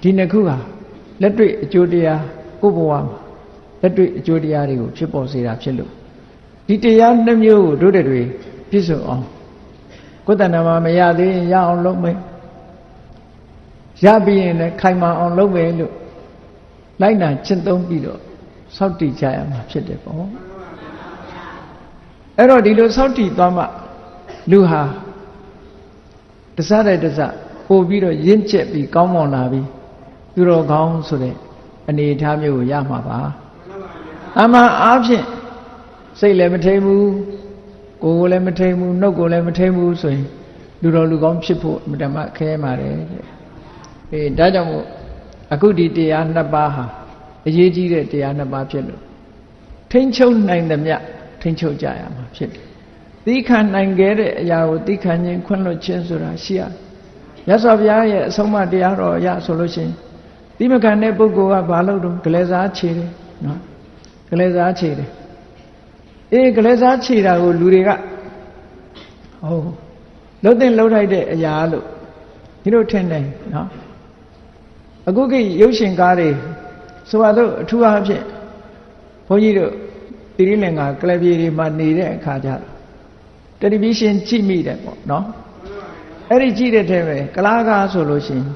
ဒီနှစ်ခုဟာလက်တွေ့အကျိုးတရားကိုယ့်ဘဝမှာလက်တွေ့အကျိုးတရားတွေကိုဖြစ်ပေါ်စေတာဖြစ်လို့ဒီတရားနှမျိုးကိုတို့တွေပြည့်စုံအောင်ကိုယ်တဏ္ဍာမှာမရသေးရင်ရအောင်လုပ်မယ်ရပြီးရင်လည်းခိုင်မာအောင်လုပ်မယ်လို့လိုက်နာကျင့်သုံးပြီးတော့စောင့်တည်ကြရမှာဖြစ်တယ်ပေါ့အဲ့တော့ဒီလိုစောင့်တည်သွားမှလူဟာတစားတဲ့တစားပို့ပြီးတော့ရင့်ကျက်ပြီးကောင်းမွန်လာပြီး သူတော်ကောင်းဆိုတဲ့အနေအထားမျိုးကိုရမှာပါအမှန်အားဖြင့်စိတ်လည်းမထိန်ဘူးကိုယ်ကိုလည်းမထိန်ဘူးနှုတ်ကိုလည်းမထိန်ဘူးဆိုရင်လူတော်လူကောင်းဖြစ်ဖို့အမတမခဲပါတယ်တဲ့အေးဒါကြောင့်မို့အခုဒီတရားနှစ်ပါးဟာအရေးကြီးတဲ့တရားနှစ်ပါးဖြစ်လို့ထိမ့်ချုပ်နိုင်သမျှထိမ့်ချုပ်ကြရမှာဖြစ်တယ်သီးခံနိုင်ခဲ့တဲ့အရာကိုသီးခံခြင်းခွင့်လွှတ်ခြင်းဆိုတာရှိရမြတ်စွာဘုရားရဲ့အဆုံးအမတရားတော်ရဆိုလို့ရှိရင် သီးမခံတဲ့ပုဂ္ဂိုလ်ကဘာလုပ်တော့ဂလဲစားခြေတယ်နော်ဂလဲစားခြေတယ်အေးဂလဲစားခြေတာကိုလူတွေကဟုတ်လှုပ်တဲ့လှုပ်ထိုက်တဲ့အရာလို့ဒီလိုထင်တယ်နော်အခုကိရုပ်ရှင်ကားတွေဆိုတော့အထူးအားဖြင့်ဘုန်းကြီးတို့တိရိလင်္ကာကလပြေတွေမှာနေတဲ့အခါကျတော့တယ်လီဗီရှင်းကြည့်မိတယ်ပေါ့နော်အဲ့ဒီကြည့်တဲ့ထဲပဲကလားကားဆိုလို့ရှိရင်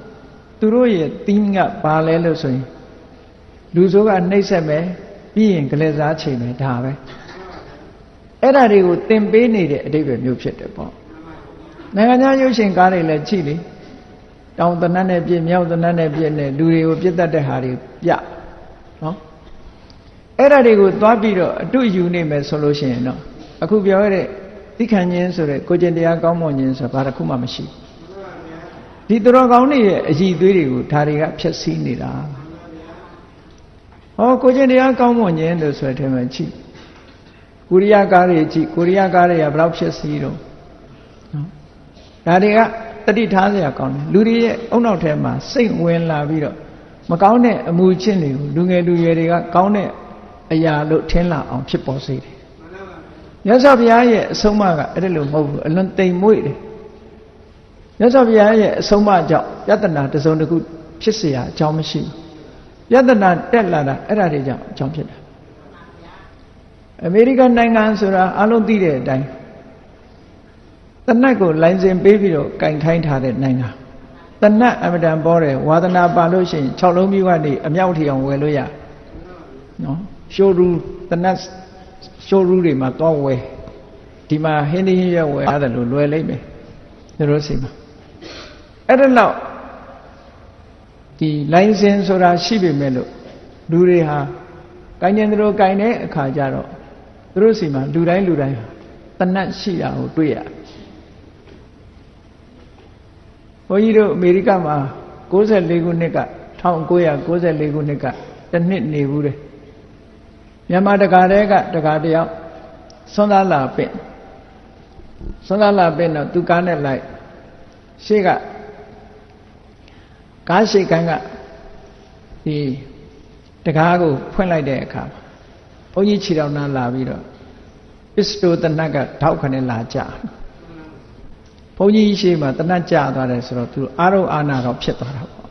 သူတို့ရဲ့သီးကဘာလဲလို့ဆိုရင်လူဆိုးကနှိမ့်ဆက်မယ်ပြီးရင်ကလေးစားချိန်မယ်ဒါပဲအဲ့ဒါတွေကိုသင်ပေးနေတဲ့အတိတ်ပဲမျိုးဖြစ်တယ်ပေါ့နိုင်ငံခြားရုပ်ရှင်ကားတွေလည်းကြည့်လေတောင်တနတ်နဲ့ပြည့်မြောက်တနတ်နဲ့ပြည့်နဲ့လူတွေကိုပြစ်တတ်တဲ့ဟာတွေပြနော်အဲ့ဒါတွေကိုသွားပြီးတော့အတူယူနေမယ်ဆိုလို့ရှိရင်တော့အခုပြောရတဲ့သိခံခြင်းဆိုတဲ့ကိုကျင့်တရားကောင်းမွန်ခြင်းဆိုတာဘာတစ်ခုမှမရှိ ဒီသူတော်ကောင်းတွေရဲ့အည်သွေးတွေကိုဒါတွေကဖျက်ဆီးနေတာဟောကိုကျင့်တရားကောင်းမွန်ခြင်းလို့ဆိုတဲ့ထဲမှာကြည့်ကိုရိယာကားတွေကြည့်ကိုရိယာကားတွေကဘယ်လောက်ဖျက်ဆီးတော့နော်ဒါတွေကတတိထားစရာကောင်းတယ်လူတွေရဲ့အုံနောက်ထဲမှာစိတ်ဝင်လာပြီးတော့မကောင်းတဲ့အမှုချင်းတွေကိုလူငယ်လူရွယ်တွေကကောင်းတဲ့အရာလို့ထင်လာအောင်ဖြစ်ပေါ်စေတယ်မြတ်စွာဘုရားရဲ့အဆုံးအမကအဲ့ဒါလို့မဟုတ်ဘူးအလွန်တိမ်မွေ့တယ် မြတ်စွာဘုရားရဲ့အဆုံးအမကြောင့်ယတနာတစ်စုံတစ်ခုဖြစ်เสียအကြောင်းမရှိဘူးယတနာတက်လာတာအဲ့ဒါတွေကြောင့်အကြောင်းဖြစ်တာအမေရိကန်နိုင်ငံဆိုတာအလုံးသိတဲ့အတိုင်းတနတ်ကိုလိုင်စင်ပေးပြီးတော့ကင်ခိုင်းထားတဲ့နိုင်ငံတနတ်အမတန်ပေါ်တယ်ဝါသနာပါလို့ရှိရင်6လုံးမျိုးကနေအမြောက်ထီအောင်ဝယ်လို့ရနော်ရှိုးရူတနတ်ရှိုးရူတွေမှာသွားဝယ်ဒီမှာဟင်းသီးဟင်းရွက်ဝယ်ရတယ်လို့လွယ်လိမ့်မယ်သူတို့စီမှာ အဲ့ဒါတော့ဒီလိုင်စင်ဆိုတာရှိပေမဲ့လို့လူတွေဟာကိုင်းကျင်သူတို့ကိုင်းတဲ့အခါကျတော့သူတို့စီမှာလူတိုင်းလူတိုင်းတနတ်ရှိတာကိုတွေ့ရဘုန်းကြီးတို့အမေရိကမှာ94ခုနှစ်က1994ခုနှစ်ကတစ်နှစ်နေဘူးတယ်မြန်မာတကာတဲကတကာတယောက်ဆွမ်းသားလာပင့်ဆွမ်းသားလာပင့်တော့သူကားနဲ့လိုက်ရှေ့က ကားရှိကန်းကဒီတကားကိုဖွင့်လိုက်တဲ့အခါဘုန်းကြီးခြေတော်နာလာပြီးတော့ပစ္စတိုတနတ်ကထောက်ခနဲ့လာကြဘုန်းကြီးရှိမှတနတ်ကြသွားတယ်ဆိုတော့သူအာရုံအာနာတော့ဖြစ်သွားတာပေါ့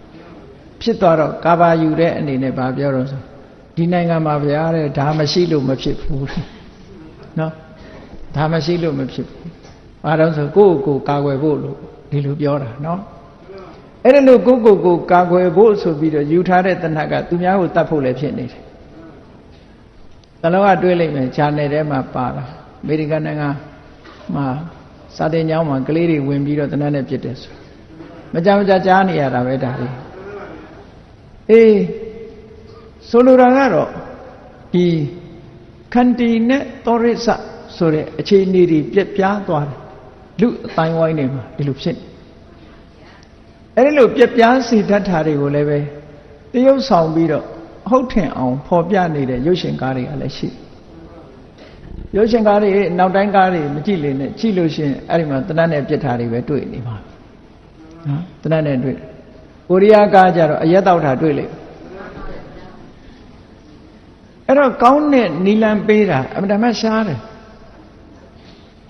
ဖြစ်သွားတော့ကာဘာယူတဲ့အနေနဲ့ဗာပြောတော့ဆိုဒီနိုင်ငံမှာဗျာတဲ့ဒါမရှိလို့မဖြစ်ဘူးနော်ဒါမရှိလို့မဖြစ်ဘူးဘာတော့ဆိုကိုယ့်ကိုယ်ကာကွယ်ဖို့လို့ဒီလိုပြောတာနော် အဲ့ဒါလို့ကိုယ့်ကိုယ်ကိုကာကွယ်ဖို့ဆိုပြီးတော့ယူထားတဲ့တဏှတ်ကသူများကိုတတ်ဖို့လည်းဖြစ်နေတယ်တလောကတွေးလိုက်မယ်ဂျာနယ်ထဲမှာပါလာအမေရိကန်နိုင်ငံမှာစာတင်ကျောင်းမှာကလေးတွေဝင်ပြီးတော့တဏှတ်နဲ့ပြစ်တယ်ဆိုမကြမကြကြားနေရတာပဲဒါလေးအေးဆိုလိုတာကတော့ဒီခန္တီနဲ့သောရစ္စဆိုတဲ့အခြေအနေတွေပြက်ပြားသွားတယ်လူအတိုင်းဝိုင်းတွေမှာဒီလိုဖြစ်နေ အဲ့ဒီလိုပြက်ပြားစေတတ်တာတွေကိုလည်းပဲတရုပ်ဆောင်ပြီးတော့ဟုတ်ထင်အောင်ဖော်ပြနေတဲ့ရုပ်ရှင်ကားတွေကလည်းရှိရုပ်ရှင်ကားတွေနောက်တိုင်းကားတွေမကြည့်လေနဲ့ကြည့်လို့ရှိရင်အဲ့ဒီမှာတနတ်နဲ့ပြစ်တာတွေပဲတွေ့နေပါနော်တနတ်နဲ့တွေ့ကိုရီးယားကားကြတော့အရက်တောက်တာတွေ့လေအဲ့တော့ကောင်းတဲ့နီလန်ပေးတာအမှန်တမ်းရှားတယ်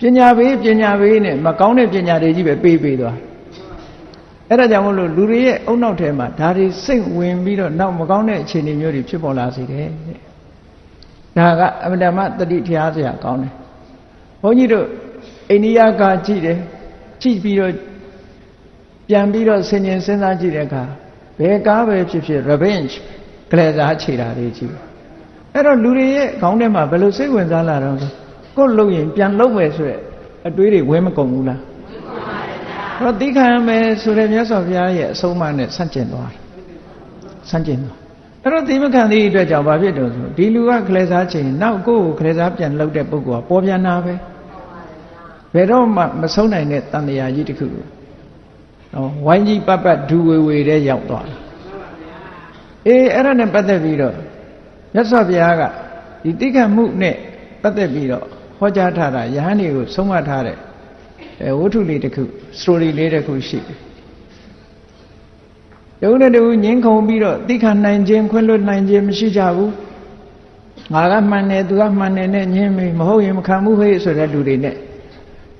ပညာပေးပညာပေးနဲ့မကောင်းတဲ့ပညာတွေကြီးပဲပေးပေးသွား အဲ့ဒါကြောင့်မလို့လူတွေရဲ့အုံနောက်ထဲမှာဒါတွေစိတ်ဝင်ပြီးတော့နောက်မကောင်းတဲ့အခြေအနေမျိုးတွေဖြစ်ပေါ်လာစေတယ်တဲ့ဒါကအမတမတတိတရားစရာကောင်းတယ်ဘုန်းကြီးတို့အိန္ဒိယကကြည့်တယ်ကြည့်ပြီးတော့ပြန်ပြီးတော့ဆင်ញင်စဉ်းစားကြည့်တဲ့အခါဘယ်ကားပဲဖြစ်ဖြစ် revenge ကလေးစားခြေတာတွေကြည့်အဲ့တော့လူတွေရဲ့ခေါင်းထဲမှာဘယ်လိုစိတ်ဝင်စားလာတော့ဆိုကိုယ်လုံရင်ပြန်လုံမယ်ဆိုရက်အတွေးတွေဝဲမကုန်ဘူးလား ဝင်ပါပါဘုရားတော့တိခံမယ်ဆိုတဲ့မြတ်စွာဘုရားရဲ့အဆုံးအမနဲ့ဆန့်ကျင်သွားတယ်ဆန့်ကျင်သွားအဲ့တော့ဒီမခံသေးတဲ့အတွက်ကြောင့်ဘာဖြစ်တော့ဆိုဒီလူကကလေးစားချိန်နောက်ကိုယ့်ကိုကလေးစားပြန်လှုပ်တဲ့ပုဂ္ဂိုလ်ကပေါ်ပြန်တာပဲဘယ်တော့မှမဆုံးနိုင်တဲ့တန်တရားကြီးတစ်ခုနော်ဝိုင်းကြီးပတ်ပတ်ဒူဝေဝေတဲ့ရောက်သွားတာအေးအဲ့ဒါနဲ့ပတ်သက်ပြီးတော့မြတ်စွာဘုရားကဒီတိခတ်မှုနဲ့ပတ်သက်ပြီးတော့ဟောကြားထားတာယဟန်တွေကိုဆုံးမထားတဲ့ အဲဝတ္ထုလေးတစ်ခု story လေးတစ်ခုရှိတယ်။ယုံတဲ့တူငင်းခုန်ပြီးတော့တိခတ်နိုင်ခြင်းခွင့်လွတ်နိုင်ခြင်းမရှိကြဘူး။ငါကမှန်တယ်သူကမှန်တယ်နဲ့ညင်းမိမဟုတ်ရင်မခံဘူးဟဲ့ဆိုတဲ့လူတွေနဲ့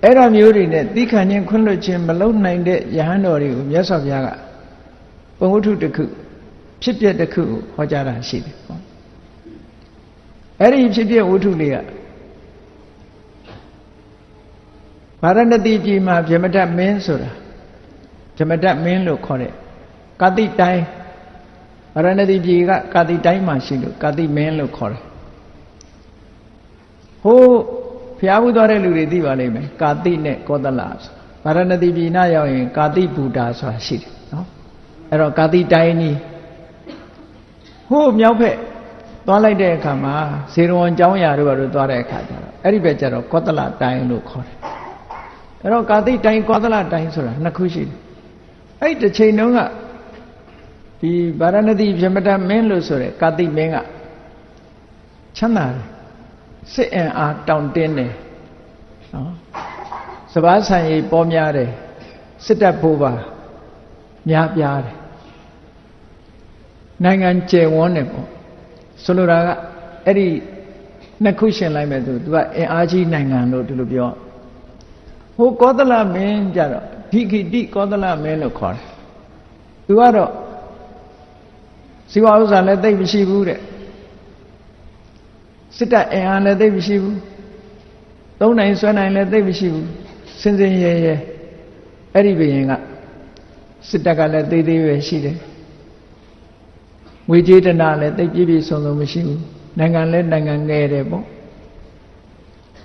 အဲ့ဒါမျိုးတွေနဲ့တိခတ်ခြင်းခွင့်လွတ်ခြင်းမလုပ်နိုင်တဲ့ယဟန်တော်တွေကိုမြတ်စွာဘုရားကပုံဝတ္ထုတစ်ခုဖြစ်ပျက်တစ်ခုကိုဟောကြားတာရှိတယ်ပေါ့အဲ့ဒီဖြစ်ပျက်ဝတ္ထုလေးက ဗာရဏတိပြည်မှာဗြဟ္မတမင်းဆိုတာဗြဟ္မတမင်းလို့ခေါ်တဲ့ကာတိတိုင်းဗာရဏတိပြည်ကကာတိတိုင်းမှာရှိလို့ကာတိမင်းလို့ခေါ်တယ်ဟိုးဖျားဘူးသွားတဲ့လူတွေသိပါလိမ့်မယ်ကာတိနဲ့ကောသလဆိုဗာရဏတိပြည်နာရောက်ရင်ကာတိဘူတာဆိုတာရှိတယ်နော်အဲ့တော့ကာတိတိုင်းကြီးဟိုးမြောက်ဖက်သွားလိုက်တဲ့အခါမှာဇေရဝံကျောင်းရာတို့ဘာလို့သွားတဲ့အခါကျတော့အဲ့ဒီဘက်ကျတော့ကောသလတိုင်းလို့ခေါ်တယ် အဲ့တော့ကာတိတိုင်းကောသလတိုင်းဆိုတာနှစ်ခုရှိတယ်အဲ့ဒီတစ်ချိန်တုန်းကဒီဗာရဏသီဗြဟ္မတမင်းလို့ဆိုတဲ့ကာတိမင်းကချမ်းသာတယ်စစ်အင်အားတောင့်တင်းတယ်နော်စပားဆံရည်ပေါ်များတယ်စစ်တပ်ဖို့ပါများပြားတယ်နိုင်ငံကျယ်ဝန်းတယ်ပေါ့ဆိုလိုတာကအဲ့ဒီနှစ်ခုရှင်လိုက်မယ်ဆိုသူကအင်အားကြီးနိုင်ငံလို့ဒီလိုပြော ဟိုကောသလမင်းကြတော့ဒီခိတိကောသလမင်းလို့ခေါ်တယ်သူကတော့ဇီဝဥစ္စာလည်းသိပ်မရှိဘူးတဲ့စစ်တပ်အင်အားလည်းသိပ်မရှိဘူးသုံးနိုင်ဆွဲနိုင်လည်းသိပ်မရှိဘူးစင်စင်ရဲရဲအဲ့ဒီဘယင်ကစစ်တပ်ကလည်းသေးသေးပဲရှိတယ်ငွေကြေးတနာလည်းသိပ်ပြည့်ပြည့်စုံစုံမရှိဘူးနိုင်ငံလည်းနိုင်ငံငယ်တယ်ပေါ့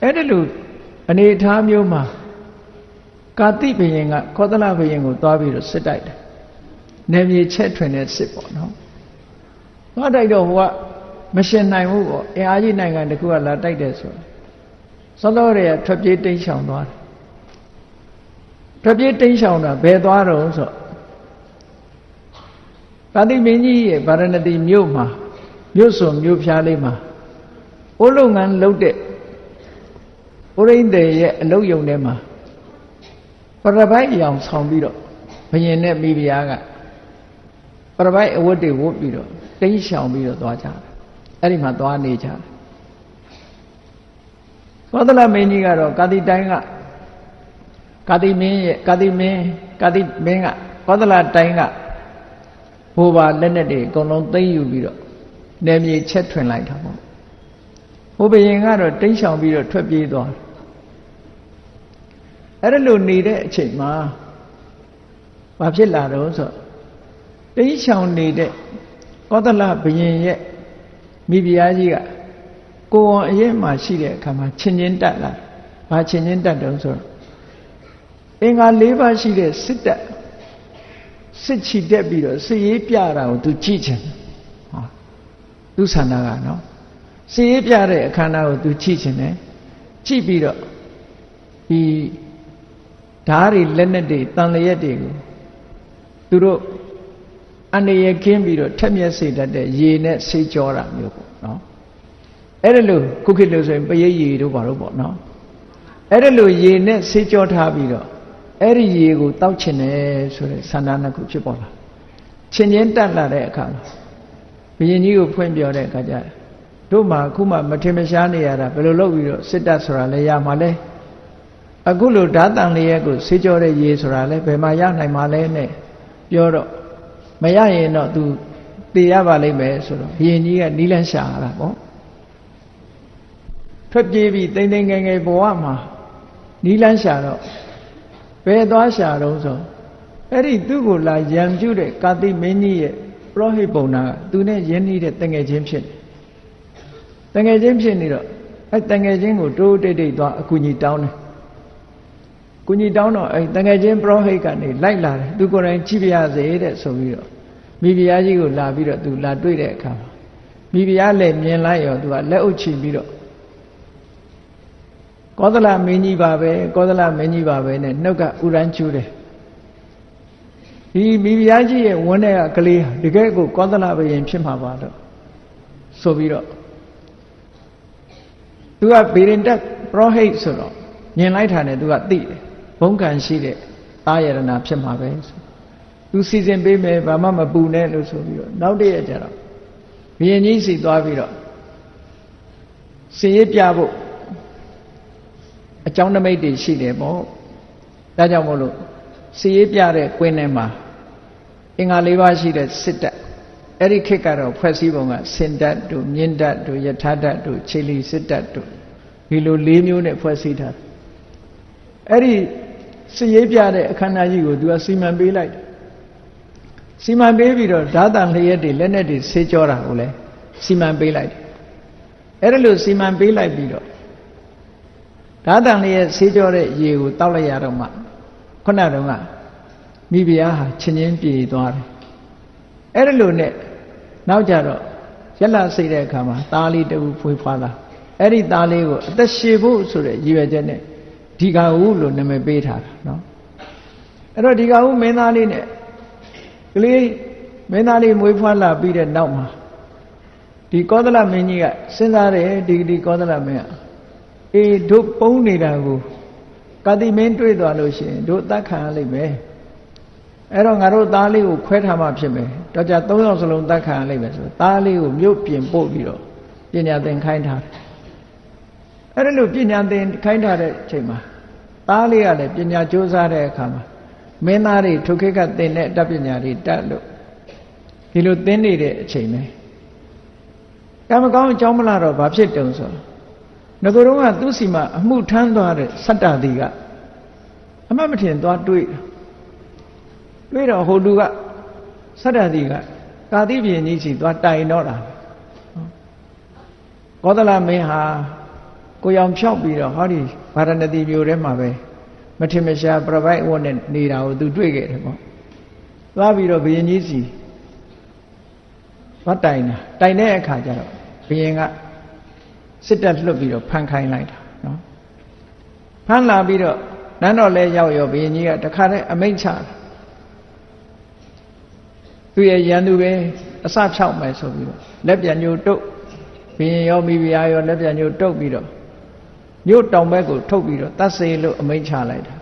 အဲ့ဒီလိုအနေအထားမျိုးမှာ ကာတိဘယင်ကခောသလဘယင်ကိုသွားပြီးတော့စစ်တိုက်တယ်နေမြေချက်ထွင်တဲ့စစ်ပေါ့နော်သွားတိုက်တော့ဟိုကမရှင်နိုင်ဘူးပေါ့အင်အားကြီးနိုင်ငံတခုကလာတိုက်တယ်ဆိုသောတော်တွေကထွက်ပြေးတိမ်းရှောင်သွားတယ်ထွက်ပြေးတိမ်းရှောင်တာဘယ်သွားတော့ဆိုပါတိမင်းကြီးရဲ့ဗာရဏသီမြို့မှာမြို့စွန်မြို့ဖျားလေးမှာအိုးလုပ်ငန်းလုပ်တဲ့ဥရိန္ဒေရဲ့အလုတ်ယုံထဲမှာ ပရပိုက်ရောင်ဆောင်ပြီးတော့ဘယင်နဲ့မိဖုရားကပရပိုက်အဝတ်တွေဝတ်ပြီးတော့တိမ်းရှောင်ပြီးတော့သွားကြတယ်အဲ့ဒီမှာသွားနေကြတယ်သောတလမင်းကြီးကတော့ကာတိတိုင်းကကာတိမင်းရဲ့ကာတိမင်းကာတိမင်းကသောတလတိုင်းကဘိုးဘာလက်နဲ့တွေအကုန်လုံးသိမ့်ယူပြီးတော့နေမြေချက်ထွင်လိုက်တာပေါ့ဟိုဘယင်ကတော့တိမ်းရှောင်ပြီးတော့ထွက်ပြေးသွားတယ် အဲ့ဒါလိုနေတဲ့အချိန်မှာဘာဖြစ်လာတော့ဆိုတိမ်းရှောင်နေတဲ့ကောသလဘယင်ရဲ့မိဖုရားကြီးကကိုယ်ဝန်အရင်မှရှိတဲ့အခါမှာချင်းချင်းတက်လာဘာချင်းချင်းတက်တုံးဆိုတော့အင်္ဂါ၄ပါးရှိတဲ့စစ်တက်စစ်ချီတက်ပြီးတော့စစ်ရေးပြတာကိုသူကြည့်ချင်ဟောသူဆန္ဒကနော်စစ်ရေးပြတဲ့အခမ်းအနားကိုသူကြည့်ချင်တယ်ကြည့်ပြီးတော့ဒီ ဓားတွေလက်နဲ့တွေတန်လျက်တွေကိုသူတို့အနေရခင်းပြီးတော့ထက်မြက်စေတတ်တဲ့ရေနဲ့ဆေးကြောတာမျိုးပေါ့နော်အဲ့ဒါလို့ခုခေတ်လို့ဆိုရင်ပရိရေတို့ဘာလို့ပေါ့နော်အဲ့ဒါလို့ရေနဲ့ဆေးကြောထားပြီးတော့အဲ့ဒီရေကိုတောက်ချင်တယ်ဆိုတဲ့ဆန္ဒနှစ်ခုဖြစ်ပေါ်လာချင်းချင်းတက်လာတဲ့အခါဘုရင်ကြီးကိုဖွင့်ပြောတဲ့အခါကျတို့မှအခုမှမထင်မရှားနေရတာဘယ်လိုလုပ်ပြီးတော့စစ်တပ်ဆိုတာလဲရမှာလဲ အခုလိုဓာတန်လေးရဲ့ကိုဆေးကြောတဲ့ရေဆိုတာလဲဘယ်မှာရနိုင်မှာလဲနဲ့ပြောတော့မရရင်တော့ तू တေရပါလိမ့်မယ်ဆိုတော့ဘုရင်ကြီးကနီးလန်းရှာရတာပေါ့ထွက်ပြေးပြီးတိမ်တိမ်ငယ်ငယ်ဘဝမှာနီးလန်းရှာတော့ဘယ်သွားရှာတော့ဆိုအဲ့ဒီသူ့ကိုလာရံပြုတဲ့ကာတိမင်းကြီးရဲ့ပရောဟိတ်ပုံနာကသူနဲ့ရင်းနှီးတဲ့တငယ်ချင်းဖြစ်တယ်တငယ်ချင်းဖြစ်နေတော့အဲ့တငယ်ချင်းကိုတိုးတိတ်တိတ်သွားအကူကြီးတောင်းတယ် ကူကြီးတောင်းတော့အဲ့တငယ်ချင်းပရောဟိတ်ကနေလိုက်လာတယ်သူကိုယ်တိုင်ကြည့်ပြရစေတဲ့ဆိုပြီးတော့မိဖုရားကြီးကိုလာပြီးတော့သူလာတွေ့တဲ့အခါမှာမိဖုရားလည်းမြင်လိုက်ရောသူကလက်အုပ်ချပြီးတော့ကောသလမင်းကြီးပါပဲကောသလမင်းကြီးပါပဲနဲ့နှုတ်ကဥရန်ကျူးတယ်ဒီမိဖုရားကြီးရဲ့ဝန်းထဲကကလေးတကယ်ကိုကောသလဘယင်ဖြစ်မှာပါတော့ဆိုပြီးတော့သူကဗေရင်တက်ပရောဟိတ်ဆိုတော့မြင်လိုက်တာနဲ့သူကသိတယ် ဘုံကံရှိတဲ့အာယရဏဖြစ်မှာပဲဆိုသူစီစဉ်ပေးမယ်ဘာမှမပူနဲ့လို့ဆိုပြီးတော့နောက်တည့်ရကြတော့ဘုရင်ကြီးစီသွားပြီးတော့စင်ရပြဖို့အကြောင်းနမိတ်တွေရှိတယ်ပေါ့ဒါကြောင့်မို့လို့စည်ရပြတဲ့ကွင်းထဲမှာအင်္ဂါ၄ပါးရှိတဲ့စစ်တပ်အဲ့ဒီခေတ်ကတော့ဖွဲ့စည်းပုံကစင်တပ်တို့မြင့်တပ်တို့ယထာတပ်တို့ခြေလီစစ်တပ်တို့ဒီလို၄မျိုးနဲ့ဖွဲ့စည်းထားအဲ့ဒီ စည်ရပြတဲ့အခမ်းအနားကြီးကိုသူကစီမံပေးလိုက်စီမံပေးပြီးတော့ဓာတန်လျက်တွေလက်နဲ့တွေဆေးကြောတာကိုလည်းစီမံပေးလိုက်တယ်အဲ့ဒါလို့စီမံပေးလိုက်ပြီးတော့ဓာတန်လျက်ဆေးကြောတဲ့ရေကိုတောက်လိုက်ရတော့မှခုနတုန်းကမိဖုရားဟာချင်းချင်းပြေသွားတယ်အဲ့ဒါလို့နဲ့နောက်ကြတော့ရက်လာစိတ်တဲ့အခါမှာသားလေးတူဖွေးဖွားလာအဲ့ဒီသားလေးကိုအသက်ရှည်ဖို့ဆိုတဲ့ရည်ရွယ်ချက်နဲ့ ဒီကဟုလို့နာမည်ပေးထားတာနော်အဲ့တော့ဒီကဟုမင်းသားလေးနဲ့ကလေးမင်းသားလေးမွေးဖွားလာပြီးတဲ့နောက်မှာဒီကောသလမင်းကြီးကစဉ်းစားတယ်ဒီဒီကောသလမင်းကအေးတို့ပုံနေတာကိုကာတိမင်းတွေ့သွားလို့ရှိရင်တို့တတ်ခံရလိမ့်မယ်အဲ့တော့ငါတို့သားလေးကိုခွဲထားမှဖြစ်မယ်တော့ကြ၃ယောက်စလုံးတတ်ခံရလိမ့်မယ်ဆိုသားလေးကိုမြို့ပြင်ပို့ပြီးတော့ပညာသင်ခိုင်းထားတယ် အဲ့ဒါလို့ပညာသင်ခိုင်းထားတဲ့အချိန်မှာသားလေးကလည်းပညာကြိုးစားတဲ့အခါမှာမင်းသားတွေထုခေတ်ကသင်တဲ့အတတ်ပညာတွေတတ်လို့ဒီလိုသင်နေတဲ့အချိန်ပဲကံမကောင်းအကြောင်းမလားတော့ဘာဖြစ်တုံဆိုတော့ငကိုယ်တော့ကသူ့စီမှာအမှုထမ်းသွားတဲ့စတ္တတိကအမှတ်မထင်သွားတွေးတွေးတော့ဟိုလူကစတ္တတိကကာတိပြင်းကြီးစီသွားတိုင်တော့တာကောသလမင်းဟာ ကိုရောင်ဖြောက်ပြီးတော့ဟောဒီဗာရဏသီမြို့ထဲမှာပဲမထင်မရှားပြပိုက်ဝတ်နဲ့နေတာကိုသူတွေ့ခဲ့တယ်ပေါ့သွားပြီးတော့ဘုရင်ကြီးစီသွားတိုင်တာတိုင်တဲ့အခါကျတော့ဘုရင်ကစစ်တပ်လွတ်ပြီးတော့ဖမ်းခိုင်းလိုက်တာနော်ဖမ်းလာပြီးတော့နန်းတော်လဲရောက်ရောဘုရင်ကြီးကတခါတည်းအမိန့်ချတာသူရဲ့ရန်သူပဲအစဖြောက်မယ်ဆိုပြီးတော့လက်ပြန်ညိုတုတ်ဘုရင်ရောမိဖုရားရောလက်ပြန်ညိုတုတ်ပြီးတော့ ညို့တောင်ဘက်ကိုထုတ်ပြီးတော့တတ်စေလို့အမိန့်ချလိုက်တာ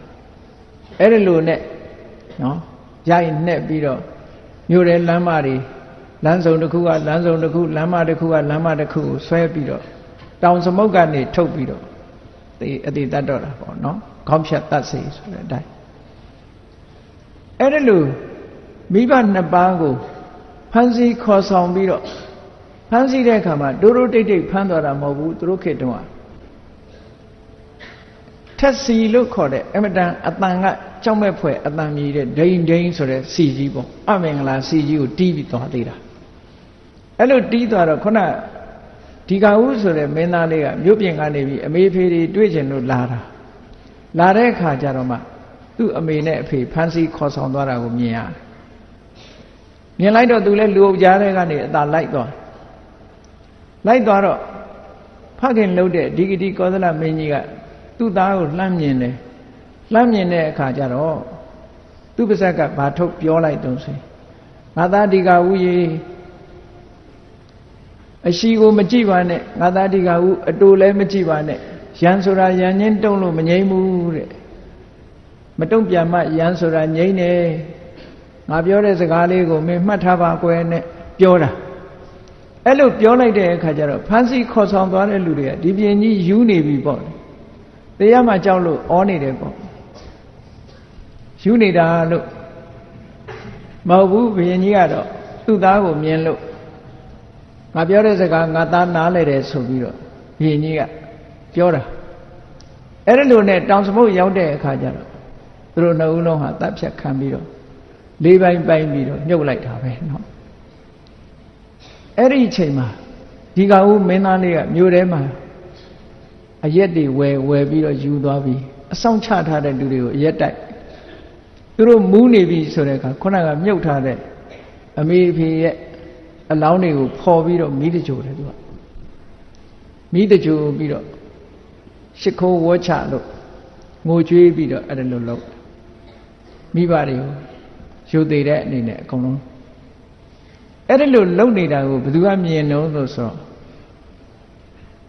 အဲ့ဒီလိုနဲ့နော်ရိုက်နှက်ပြီးတော့မြို့ရဲလမ်းမတွေလမ်းစုံတစ်ခုကလမ်းစုံတစ်ခုလမ်းမတစ်ခုကလမ်းမတစ်ခုကိုဆွဲပြီးတော့တောင်သမုတ်ကနေထုတ်ပြီးတော့ဒီအတိတတ်တော့တာပေါ့နော်ခေါင်းဖြတ်တတ်စေဆိုတဲ့အတိုင်းအဲ့ဒါလို့မိဘနှစ်ပါးကိုဖမ်းဆီးခေါ်ဆောင်ပြီးတော့ဖမ်းဆီးတဲ့အခါမှာဒိုးဒိုးတိတ်တိတ်ဖမ်းသွားတာမဟုတ်ဘူးသူတို့ခေတ္တက ထက်စီလို့ခေါ်တဲ့အမတန်အတန်ကကြောက်မဲ့ဖွယ်အတန်မြည်တဲ့ဒိန်ဒိန်ဆိုတဲ့စီကြီးပေါ့အမင်္ဂလာစီကြီးကိုတီးပြီးသွားသေးတာအဲ့လိုတီးသွားတော့ခုနဒီကဟုဆိုတဲ့မင်းသားလေးကမြို့ပြင်ကနေပြီးအမေဖေတွေတွေ့ကျင်လို့လာတာလာတဲ့အခါကျတော့မှသူ့အမေနဲ့အဖေဖမ်းဆီးခေါ်ဆောင်သွားတာကိုမြင်ရတယ်မြင်လိုက်တော့သူလည်းလူအုပ်ကြားထဲကနေအသာလိုက်သွားလိုက်သွားတော့ဖခင်လှုပ်တဲ့ဒီဂတိကောသလမင်းကြီးက သူ့သားကိုလှမ်းမြင်တယ်လှမ်းမြင်တဲ့အခါကျတော့သူ့ပါဇက်ကဘာထုတ်ပြောလိုက်တုံးဆိုငါသားဒီကဝူကြီးအရှိကိုမကြည့်ပါနဲ့ငါသားဒီကဟုအတူလည်းမကြည့်ပါနဲ့ရန်ဆိုတာရန်ချင်းတုံးလို့မငြိမ့်ဘူးတဲ့မတုံ့ပြန်မှရန်ဆိုတာငြိမ့်တယ်ငါပြောတဲ့စကားလေးကိုမင်းမှတ်ထားပါကွယ်နဲ့ပြောတာအဲ့လိုပြောလိုက်တဲ့အခါကျတော့ဖန်စီခေါ်ဆောင်သွားတဲ့လူတွေကဒီပြင်ကြီးယူနေပြီပေါ့ တရားမှကြောက်လို့ဩနေတယ်ပေါ့ယူနေတာလို့ မဟုတ်ဘူးဘုရင်ကြီးကတော့သူ့သားကိုမြင်လို့ငါပြောတဲ့စကားငါသားနားလဲတယ်ဆိုပြီးတော့ဘုရင်ကြီးကပြောတာအဲ့ဒါလိုနဲ့တောင်စမုတ်ရောက်တဲ့အခါကျတော့သူတို့နှစ်ဦးလုံးဟာတပ်ဖြတ်ခံပြီးတော့လေးပိုင်းပိုင်းပြီးတော့မြုပ်လိုက်တာပဲเนาะအဲ့ဒီအချိန်မှာဒီကဦးမင်းသားလေးကမြို့ထဲမှာ အရက်တွေဝယ်ဝယ်ပြီးတော့ယူသွားပြီးအဆောင်ချထားတဲ့လူတွေကိုအရက်တိုက်သူတို့မူးနေပြီဆိုတဲ့အခါခုနကမြုပ်ထားတဲ့အမေအဖေရဲ့အလောင်းတွေကိုဖော်ပြီးတော့မိတကြိုတယ်သူကမိတကြိုပြီးတော့ရှ िख ိုးဝေါ်ချလို့ငိုကြွေးပြီးတော့အဲ့ဒါလိုလုပ်မိဘတွေကိုရုပ်သေးတဲ့အနေနဲ့အကုန်လုံးအဲ့ဒါလိုလုပ်နေတာကိုဘယ်သူကမြင်လို့ဆိုတော့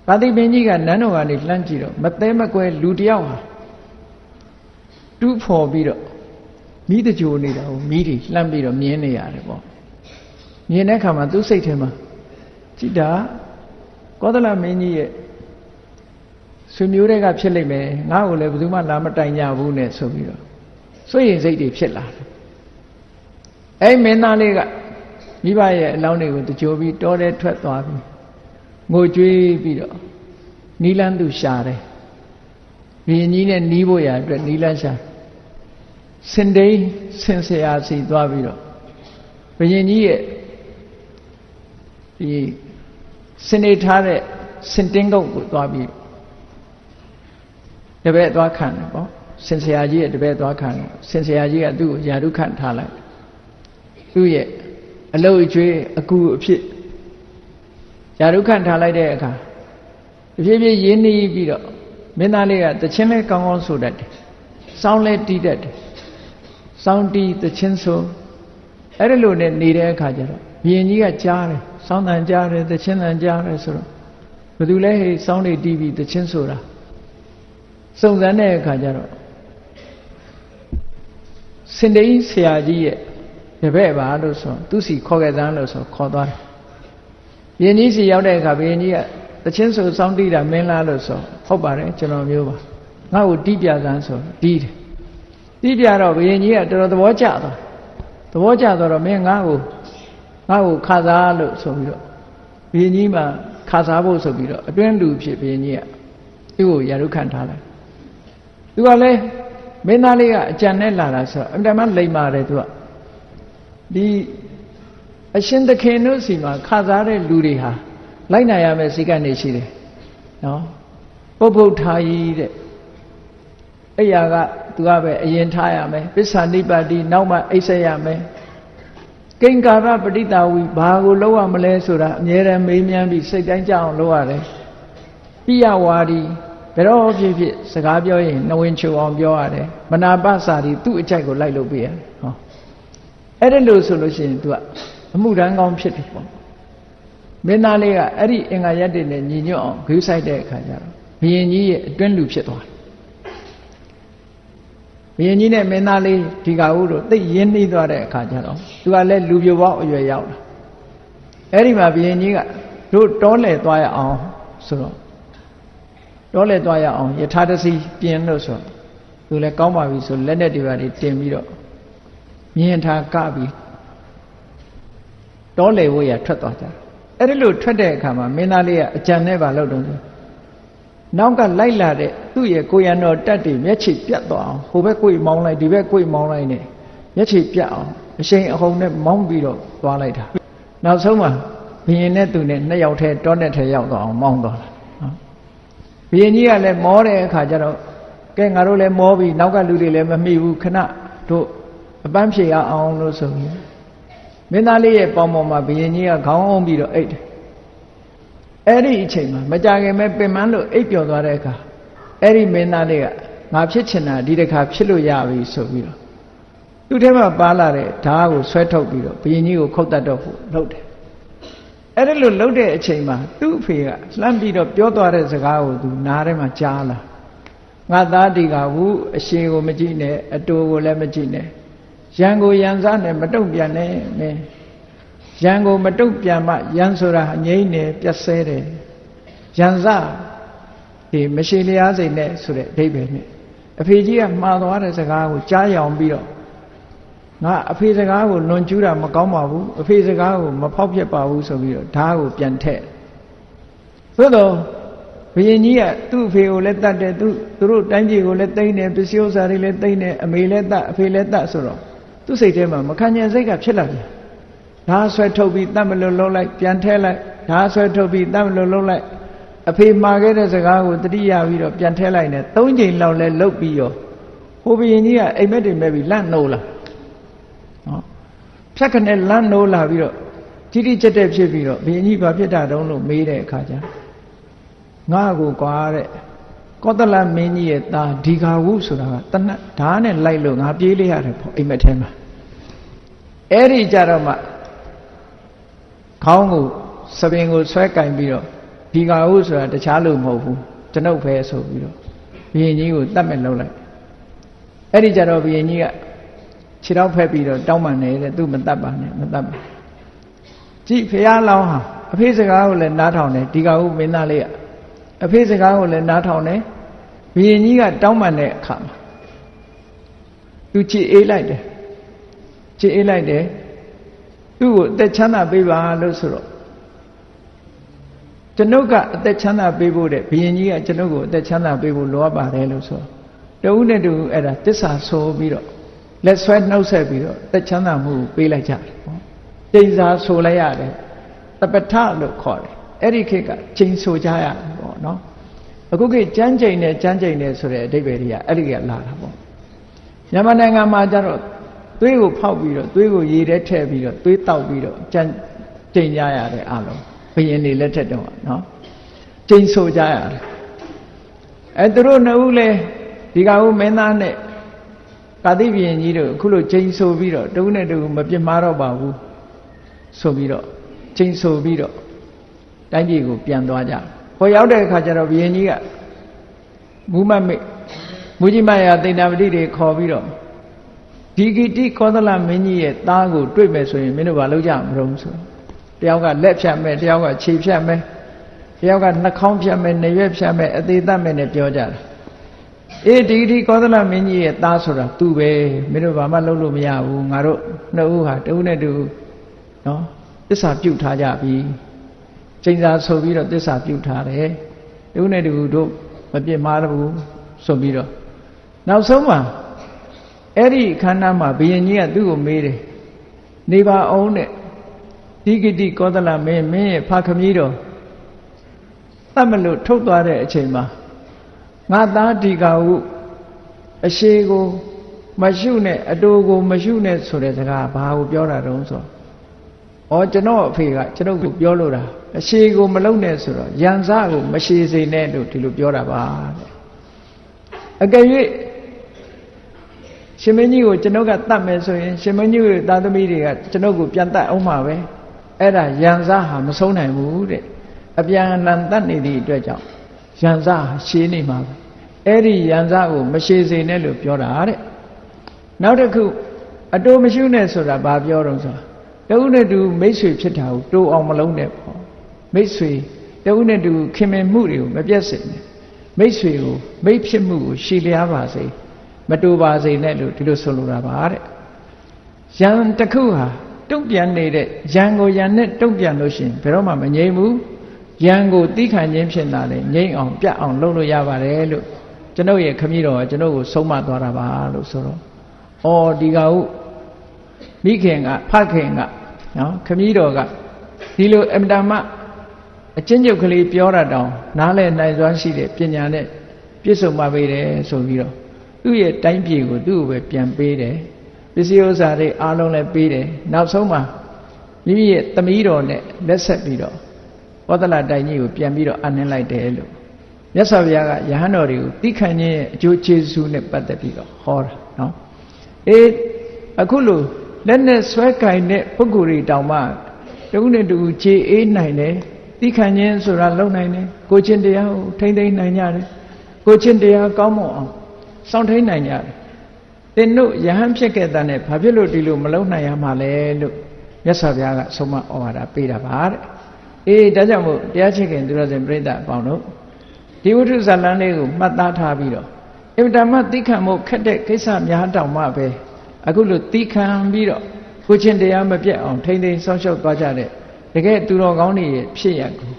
ပါတိပင်ကြီးကနန်းတော်ကနေလှမ်းကြည့်တော့မသေးမကွဲလူတယောက်ဟာတူးဖော်ပြီးတော့မိတကြိုနေတာကိုမိတွေလှမ်းပြီးတော့မြင်နေရတယ်ပေါ့မြင်တဲ့အခါမှာသူ့စိတ်ထဲမှာကြည်တာကောသလမင်းကြီးရဲ့ဆွေမျိုးတွေကဖြစ်လိမ့်မယ်ငါ့ကိုလည်းဘယ်သူမှလာမတိုင်ကြဘူးနဲ့ဆိုပြီးတော့စွရင်စိတ်တွေဖြစ်လာတယ်အဲ့မင်းသားလေးကမိဘရဲ့အလောင်းတွေကိုတကြိုပြီးတောထဲထွက်သွားပြီး ငိုကြွေးပြီးတော့နီလန်းသူရှာတယ်ဘုရင်ကြီးနဲ့နီးဖို့ရအတွက်နီလန်းရှာစင်တိန်ဆင်ဆရာစီသွားပြီးတော့ဘုရင်ကြီးရဲ့ဒီစင်နေထားတဲ့စင်တင်းကုတ်ကိုသွားပြီးတပည့်သွားခံတယ်ပေါ့စင်ဆရာကြီးရဲ့တပည့်သွားခံတယ်စင်ဆရာကြီးကသူ့ကိုယာရုခန့်ထားလိုက်သူ့ရဲ့အလုတ်အကျွေးအကူအဖြစ် ယာရုခန့်ထားလိုက်တဲ့အခါတဖြည်းဖြည်းရင်းနှီးပြီးတော့မင်းသားလေးကတချင်းလဲကောင်းကောင်းဆိုတတ်တယ်စောင်းလဲတီးတတ်တယ်စောင်းတီးတချင်းဆိုအဲ့ဒီလိုနဲ့နေတဲ့အခါကျတော့ဘုရင်ကြီးကကြားတယ်စောင်းတန်ကြားတယ်တချင်းတန်ကြားတယ်ဆိုတော့ဘယ်သူလဲဟေးစောင်းတွေတီးပြီးတချင်းဆိုတာစုံစမ်းတဲ့အခါကျတော့စင်တိန်ဆရာကြီးရဲ့တပည့်ပါလို့ဆိုသူစီခေါ်ခဲ့သန်းလို့ဆိုခေါ်သွားတယ် ဘုရင်ကြီးစီရောက်တဲ့အခါဘုရင်ကြီးကတချင်းဆိုစောင်းတီးတာမင်းလားလို့ဆိုဟုတ်ပါတယ်ကျွန်တော်မျိုးပါငါ့ကိုတီးပြသန်းဆိုတီးတယ်တီးပြတော့ဘုရင်ကြီးကတော်တော်သဘောကျသွားသဘောကျတော့မင်းငါ့ကိုငါ့ကိုခါစားလို့ဆိုပြီးတော့ဘုရင်ကြီးမှခါစားဖို့ဆိုပြီးတော့အတွင်းလူဖြစ်ဘုရင်ကြီးကသူ့ကိုရာရုခံထားလိုက်သူကလည်းမင်းသားလေးကအကြံနဲ့လာတာဆိုတော့အမှန်တမ်းလိမ္မာတယ်သူကဒီ အရှင်သခင်တို့စီမှာခါစားတဲ့လူတွေဟာလိုက်နိုင်ရမယ့်စိတ်ကနေရှိတယ်နော်ပုပ်ပုတ်ထားကြီးတဲ့အဲ့ရကသူကပဲအရင်ထားရမယ်ပစ္ဆာနိပါတိနောက်မှအိပ်ဆက်ရမယ်ကိင်္ကာရပဋိတာဝီဘာကိုလောက်ရမလဲဆိုတာအမြဲတမ်းမေးမြန်းပြီးစိတ်တိုင်းကြအောင်လုပ်ရတယ်ပိယဝါဒီဘယ်တော့ဖြစ်ဖြစ်စကားပြောရင်နဝင်ချိုအောင်ပြောရတယ်မနာပစာဒီသူ့အကြိုက်ကိုလိုက်လုပ်ပေးရတယ်ဟောအဲ့ဒါလို့ဆိုလို့ရှိရင် तू က အမှုတန်းကောင်းဖြစ်တယ်ပေါ့မင်းသားလေးကအဲ့ဒီအင်္ဂါရက်တွေနဲ့ညီညွတ်အောင်ဂရုစိုက်တဲ့အခါကျတော့ဘုရင်ကြီးရဲ့အတွင်းလူဖြစ်သွားတယ်ဘုရင်ကြီးနဲ့မင်းသားလေးဒီကဟုတို့သိရင်းနှီးသွားတဲ့အခါကျတော့သူကလည်းလူပြိုပေါက်အရွယ်ရောက်လာအဲ့ဒီမှာဘုရင်ကြီးကတို့တောလဲသွားရအောင်ဆိုတော့တောလဲသွားရအောင်ယထာတစီပြင်လို့ဆိုသူလည်းကောင်းပါပြီဆိုလက်နဲ့တွေပါတင်ပြီးတော့မြင်ထားကပြီး တောလေဝိရထွက်သွားကြအဲ့ဒီလိုထွက်တဲ့အခါမှာမင်းသားလေးကအကြံနဲ့ပါလို့တုံးတယ်နောက်ကလိုက်လာတဲ့သူ့ရဲ့ကိုရံတော်တက်တွေမျက်ခြေပြတ်သွားအောင်ဟိုဘက်ကိုယ်မောင်းလိုက်ဒီဘက်ကိုယ်မောင်းလိုက်နဲ့မျက်ခြေပြတ်အောင်အရှိန်အဟုန်နဲ့မောင်းပြီးတော့သွားလိုက်တာနောက်ဆုံးမှာဘုရင်နဲ့သူနဲ့နှစ်ယောက်ထဲတောနဲ့ထဲရောက်သွားအောင်မောင်းသွားတာနော်ဘုရင်ကြီးကလည်းမောတဲ့အခါကျတော့ကဲငါတို့လည်းမောပြီနောက်ကလူတွေလည်းမမိဘူးခဏတို့အပန်းဖြေရအောင်လို့ဆိုပြီး မင်းသားလေးရဲ့ပေါင်ပေါ်မှာဘုရင်ကြီးကခေါင်းအောင်ပြီးတော့အိတ်တယ်အဲ့ဒီအချိန်မှာမကြခင်မဲ့ပင်မလို့အိပ်ပျော်သွားတဲ့အခါအဲ့ဒီမင်းသားလေးကငါဖြစ်ချင်တာဒီတစ်ခါဖြစ်လို့ရပြီဆိုပြီးတော့သူ့ထဲမှာပါလာတဲ့ဓာတ်ကိုဆွဲထုတ်ပြီးတော့ဘုရင်ကြီးကိုခုတ်တတ်တော့ဖို့လုပ်တယ်အဲ့ဒါလို့လုပ်တဲ့အချိန်မှာသူ့အဖေကလှမ်းပြီးတော့ပြောသွားတဲ့စကားကိုသူနားထဲမှာကြားလာငါသားဒီကဘူးအရှင်ကိုမကြည့်နဲ့အတူကိုလည်းမကြည့်နဲ့ ရန်ကိုရန်စားနဲ့မတုံ့ပြန်နဲ့မင်းရန်ကိုမတုတ်ပြန်မှရန်ဆိုတာငြိမ့်တယ်ပြတ်ဆဲတယ်ရန်စဒီမရှိလျားစိတ်နဲ့ဆိုတဲ့အဓိပ္ပာယ်နဲ့အဖေကြီးကမှားသွားတဲ့စကားကိုကြားရောင်ပြီးတော့ငါအဖေစကားကိုလွန်ကျူးတာမကောင်းပါဘူးအဖေစကားကိုမဖောက်ပြက်ပါဘူးဆိုပြီးတော့ဓာတ်ကိုပြန်ထည့်သို့တော့ဘုရင်ကြီးကသူ့အဖေကိုလည်းတတ်တယ်သူသူတို့တိုင်းပြည်ကိုလည်းတိမ့်တယ်ပစ္စည်းဥစ္စာတွေလည်းတိမ့်တယ်အမေလည်းတတ်အဖေလည်းတတ်ဆိုတော့ သူ့စိတ်ထဲမှာမခံကျင်စိတ်ကဖြစ်လာပြန်ဓာတ်ဆွဲထုတ်ပြီးတတ်မလို့လုံးလိုက်ပြန်ထည့်လိုက်ဓာတ်ဆွဲထုတ်ပြီးတတ်မလို့လုံးလိုက်အဖေမှာခဲ့တဲ့စကားကိုတတိယပြီးတော့ပြန်ထည့်လိုက်နေ၃ချိန်လောက်လဲလုတ်ပြီးရောဟိုဘုရင်ကြီးကအိမ်မက်တွေမဲ့ပြီးလန့်နိုးလာနော်ဖြတ်ခနဲ့လန့်နိုးလာပြီးတော့တိတိကျက်တဲ့ဖြစ်ပြီးတော့ဘုရင်ကြီးဘာဖြစ်တာတုံးလို့မေးတဲ့အခါကျငါ့ကိုကွာတဲ့ ကောသလမင်းကြီးရဲ့သားဒီဃာဝုဆိုတာကတနတ်ဓာတ်နဲ့လိုက်လို့ငါပြေးလိုက်ရတယ်ပေါ့အိမ်မက်ထဲမှာအဲ့ဒီကြတော့မှခေါင်းကိုစပင်ကိုဆွဲကင်ပြီးတော့ဒီဃာဝုဆိုတာတခြားလို့မဟုတ်ဘူးကျွန်ုပ်ပဲဆိုပြီးတော့ဘုရင်ကြီးကိုတတ်မဲ့လုပ်လိုက်အဲ့ဒီကြတော့ဘုရင်ကြီးကခြေထောက်ဖက်ပြီးတော့တောင်းပန်နေတဲ့သူမတတ်ပါနဲ့မတတ်ပါကြည့်ဖះလောင်းဟာအဖေစကားကိုလည်းနားထောင်တယ်ဒီဃာဝုမင်းသားလေးက အဖေစကားကိုလည်းနားထောင်တယ်ဘုရင်ကြီးကတောင်းပန်တဲ့အခါမှာသူချစ်အေးလိုက်တယ်ချစ်အေးလိုက်တယ်သူ့ကိုအသက်ချမ်းသာပေးပါလို့ဆိုတော့ကျွန်ုပ်ကအသက်ချမ်းသာပေးဖို့တဲ့ဘုရင်ကြီးကကျွန်ုပ်ကိုအသက်ချမ်းသာပေးဖို့လိုအပ်ပါတယ်လို့ဆိုတဦးနဲ့တူအဲ့ဒါတစ္ဆာဆိုပြီးတော့လက်ဆွဲနှုတ်ဆက်ပြီးတော့အသက်ချမ်းသာမှုပေးလိုက်ကြတယ်ပေါ့တိန်စာဆိုလိုက်ရတယ်တပထလို့ခေါ်တယ် အဲ့ဒီခေတ်ကချိန်ဆိုကြရတယ်ပေါ့နော်အခုခေတ်ကြမ်းကြိမ်နဲ့ကြမ်းကြိမ်နဲ့ဆိုတဲ့အဓိပ္ပာယ်တွေကအဲ့ဒီကလာတာပေါ့မြန်မာနိုင်ငံမှာကျတော့သွေးကိုဖောက်ပြီးတော့သွေးကိုရေထဲထည့်ပြီးတော့သွေးတောက်ပြီးတော့ကြမ်းကြိမ်ကြရတဲ့အလုံးဘယင်နေလက်ထက်တော့နော်ကျိန်ဆိုကြရတယ်အဲသူတို့နှစ်ဦးလဲဒီကဦးမင်းသားနဲ့ကာတိဘယင်ကြီးတို့အခုလိုကျိန်ဆိုပြီးတော့တဦးနဲ့တဦးမပြစ်မှားတော့ပါဘူးဆိုပြီးတော့ကျိန်ဆိုပြီးတော့ တိုင်းပြည်ကိုပြန်သွားကြဟောရောက်တဲ့အခါကျတော့ဘယင်ကြီးကမူမမေမူကြီးမယာသိဏပတိတွေခေါ်ပြီးတော့ဒီဂီတိကောသလမင်းကြီးရဲ့သားကိုတွေ့မယ်ဆိုရင်မင်းတို့ဘာလုပ်ကြမလို့ဆိုတယောက်ကလက်ဖြတ်မယ်တယောက်ကခြေဖြတ်မယ်တယောက်ကနှာခေါင်းဖြတ်မယ်နေရွက်ဖြတ်မယ်အသေးသက်မယ်နဲ့ပြောကြတာအေးဒီဒီကောသလမင်းကြီးရဲ့သားဆိုတာသူပဲမင်းတို့ဘာမှလုပ်လို့မရဘူးငါတို့နှစ်ဦးဟာတဦးနဲ့တူနော်သစ္စာပြုတ်ထားကြပြီ ချိန်စာဆိုပြီးတော့သစ္စာပြုတ်ထားတယ်တဦးနဲ့တူတို့မပြစ်မှားဘူးဆိုပြီးတော့နောက်ဆုံးမှာအဲ့ဒီခန္ဓာမှာဘုရင်ကြီးကသူ့ကိုမေးတယ်နေပါအောင်တဲ့ဒီဂတိကောသလမင်းမင်းရဲ့ဖခမည်းတော်တတ်မလို့ထုတ်သွားတဲ့အချိန်မှာငါသားဒီကာဟုအရှိကို မရှုနဲ့အတူကိုမရှုနဲ့ဆိုတဲ့စကားဘာကိုပြောတာတုံးဆို ဩကျွန်တော်အဖေကကျွန်တော်ကိုပြောလို့တာအရှိကိုမလုံနဲ့ဆိုတော့ရန်စကိုမရှိစေနဲ့လို့ဒီလိုပြောတာပါတဲ့အကယ်၍ရှင်မင်းကြီးကိုကျွန်ုပ်ကတတ်မယ်ဆိုရင်ရှင်မင်းကြီးရဲ့သားသမီးတွေကကျွန်ုပ်ကိုပြန်တတ်အောင်မှာပဲအဲ့ဒါရန်စားဟာမဆုံးနိုင်ဘူးတဲ့အပြန်အလှန်တတ်နေသည့်အတွက်ကြောင့်ရန်စားဟာရှည်နေမှာပဲအဲ့ဒီရန်စားကိုမရှည်စေနဲ့လို့ပြောတာတဲ့နောက်တစ်ခုအတိုးမရှိနဲ့ဆိုတာဘာပြောတော့ဆိုတာ တဦးနဲ့တူမိတ်ဆွေဖြစ်တာကိုတိုးအောင်မလုံးနဲ့ပေါ့မိတ်ဆွေတဦးနဲ့တူခင်မင်မှုတွေကိုမပြတ်စေနဲ့မိတ်ဆွေကိုမိတ်ဖြစ်မှုကိုရှည်လျားပါစေမတူပါစေနဲ့လို့ဒီလိုဆိုလိုတာပါတဲ့ရန်တစ်ခုဟာတုံ့ပြန်နေတဲ့ရန်ကိုရန်နဲ့တုံ့ပြန်လို့ရှိရင်ဘယ်တော့မှမငြိမ်ဘူးရန်ကိုတီးခံခြင်းဖြစ်တာလေငြိမ်အောင်ပြတ်အောင်လုပ်လို့ရပါတယ်လို့ကျွန်ုပ်ရဲ့ခမည်းတော်ကကျွန်ုပ်ကိုဆုံးမသွားတာပါလို့ဆိုတော့အော်ဒီကဟုမိခင်ကဖခင်က နော်ခမည်းတော်ကဒီလိုအမတမအချင်းချုပ်ကလေးပြောတာတောင်နားလည်နိုင်စွမ်းရှိတဲ့ပညာနဲ့ပြည့်စုံပါပေတယ်ဆိုပြီးတော့သူ့ရဲ့တိုင်းပြည်ကိုသူ့ကိုပဲပြန်ပေးတယ်ပစ္စည်းဥစ္စာတွေအားလုံးလည်းပေးတယ်နောက်ဆုံးမှာမိမိရဲ့သမီးတော်နဲ့လက်ဆက်ပြီးတော့ဝဒလတိုင်ကြီးကိုပြန်ပြီးတော့အနှင်းလိုက်တယ်လို့မြတ်စွာဘုရားကယဟန်တော်တွေကိုတိခံခြင်းရဲ့အကျိုးကျေးဇူးနဲ့ပတ်သက်ပြီးတော့ဟောတာနော်အေးအခုလို့ လက်နဲ့ဆွဲကင်တဲ့ပုဂ္ဂိုလ်တွေတောင်မှတခုနဲ့တခုခြေအေးနိုင်တယ်တိခံခြင်းဆိုတာလုံနိုင်တယ်ကိုချင်းတရားကိုထိမ့်သိမ့်နိုင်ကြတယ်ကိုချင်းတရားကောင်းမွန်အောင်စောင့်ထိန်နိုင်ကြတယ်သင်တို့ယဟန်ဖြစ်ခဲ့တဲ့နဲ့ဘာဖြစ်လို့ဒီလိုမလုံနိုင်ရမှာလဲလို့မြတ်စွာဘုရားကဆုံးမဩဝါဒပေးတာပါတဲ့အေးဒါကြောင့်မို့တရားချစ်ခင်သူတော်စင်ပြိဿအပေါင်းတို့ဒီဝိထုဇာလန်းလေးကိုမှတ်သားထားပြီးတော့အင်တာမသိခံမှုခက်တဲ့ကိစ္စများတောင်မှပဲ အခုလိုတီးခံပြီးတော့ကိုချင်းတရားမပြတ်အောင်ထိမ့်သိမ်းဆောက်ရှောက်သွားကြတဲ့တကယ်သူတော်ကောင်းတွေရဲ့ဖြစ်ရကို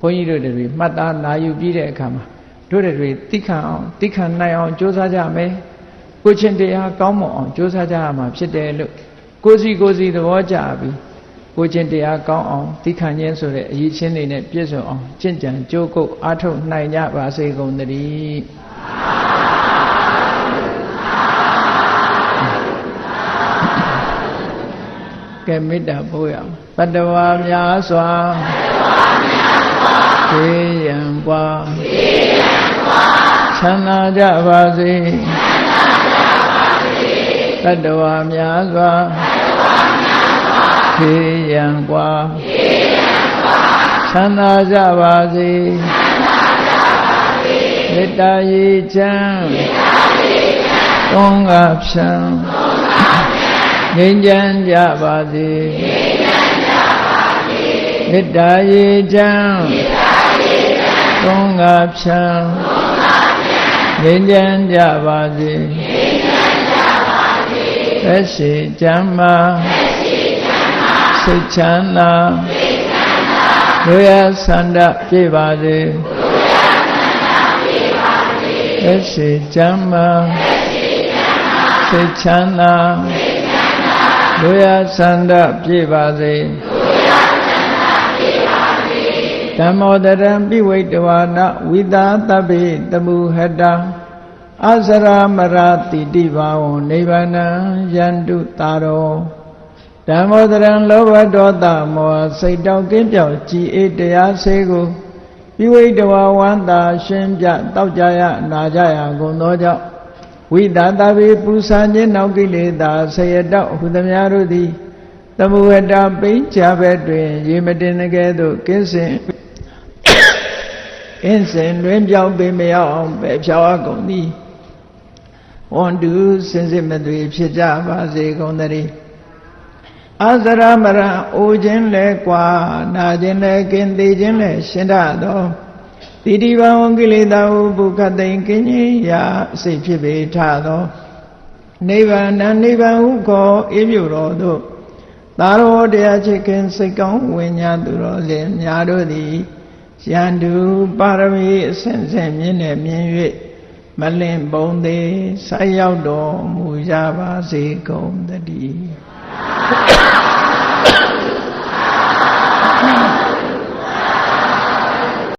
ဘုန်းကြီးတို့တွေမှတ်သားနာယူပြီးတဲ့အခါမှာတို့တွေတီးခံအောင်တီးခံနိုင်အောင်ကြိုးစားကြမယ်ကိုချင်းတရားကောင်းမွန်အောင်ကြိုးစားကြရမှာဖြစ်တယ်လို့ကိုစီကိုစီသဘောကျပြီးကိုချင်းတရားကောင်းအောင်တီးခံခြင်းဆိုတဲ့အရေးချင်းတွေနဲ့ပြည့်စုံအောင်ကျင့်ကြံကြိုးကုပ်အားထုတ်နိုင်ကြပါစေကုန်သတည်း ကဲမေတ္တာပို့ရအောင်တတဝါများစွာသေရန်กว่าချမ်းသာကြပါစေတတဝါများစွာသေရန်กว่าချမ်းသာကြပါစေမေတ္တာရေချမ်းသုံးကဖြံ ငြိမ်းချမ်းကြပါစေမေတ္တာရေချမ်းသုံးငါဖြံငြိမ်းချမ်းကြပါစေသက်ရှိချမ်းမာစိတ်ချမ်းသာတို့ရဆန္ဒပြေပါစေသက်ရှိချမ်းမာစိတ်ချမ်းသာ တို့ရဆန္ဒပြေပါစေဓမ္မောတရံပိဝိတဝါနဝိသာတပိတမှုဟတံအစရာမရတိတိဘာဝနိဗ္ဗာနံယန္တုတာရောဓမ္မောတရံလောဘဒေါသမောဟစိတ်တောက်ကင်းပြောက်ကြည်အေးတရားစေကိုပိဝိတဝါဝန္တာရှင်ပြတောက်ကြရနာကြရကုန်သောကြောင့် ဝိသတပိပူဇာခြင်းနောက်ကိလေသာဆယတောက်ဟုသမျှတို့သည်သမုဝတ္တပိဉ္ချဘက်တွင် ရေမတင်ကဲ့သို့ကင်းစင်ကင်းစင်လွင်ပြောင်းပေမရောက်အောင်ပဲဖြောင်းကုန်သည်ဝန်တုစင်စစ်မသွေဖြစ်ကြပါစေကုန်သတည်းအာသရမရအိုခြင်းလဲကွာနာခြင်းလဲကင်းသေးခြင်းလဲရှင်တတ်သော တိတိဘဝကိလေသာဟုဘုခတိန်ကင်းကြီးရာအစိတ်ဖြစ်ပေထသောနိဗ္ဗာန်နိဗ္ဗာန်ဟုခေါ်အေးမြတော်သို့သာရောတရားချစ်ခင်စိတ်ကောင်းဝိညာသူတော်လင်များတို့သည်ရန်သူပါရမီအစဉ်စဉ်မြင့်နဲ့မြင်၍မလင့်ပုံသေးဆက်ရောက်တော်မူကြပါစေကုန်သတည်း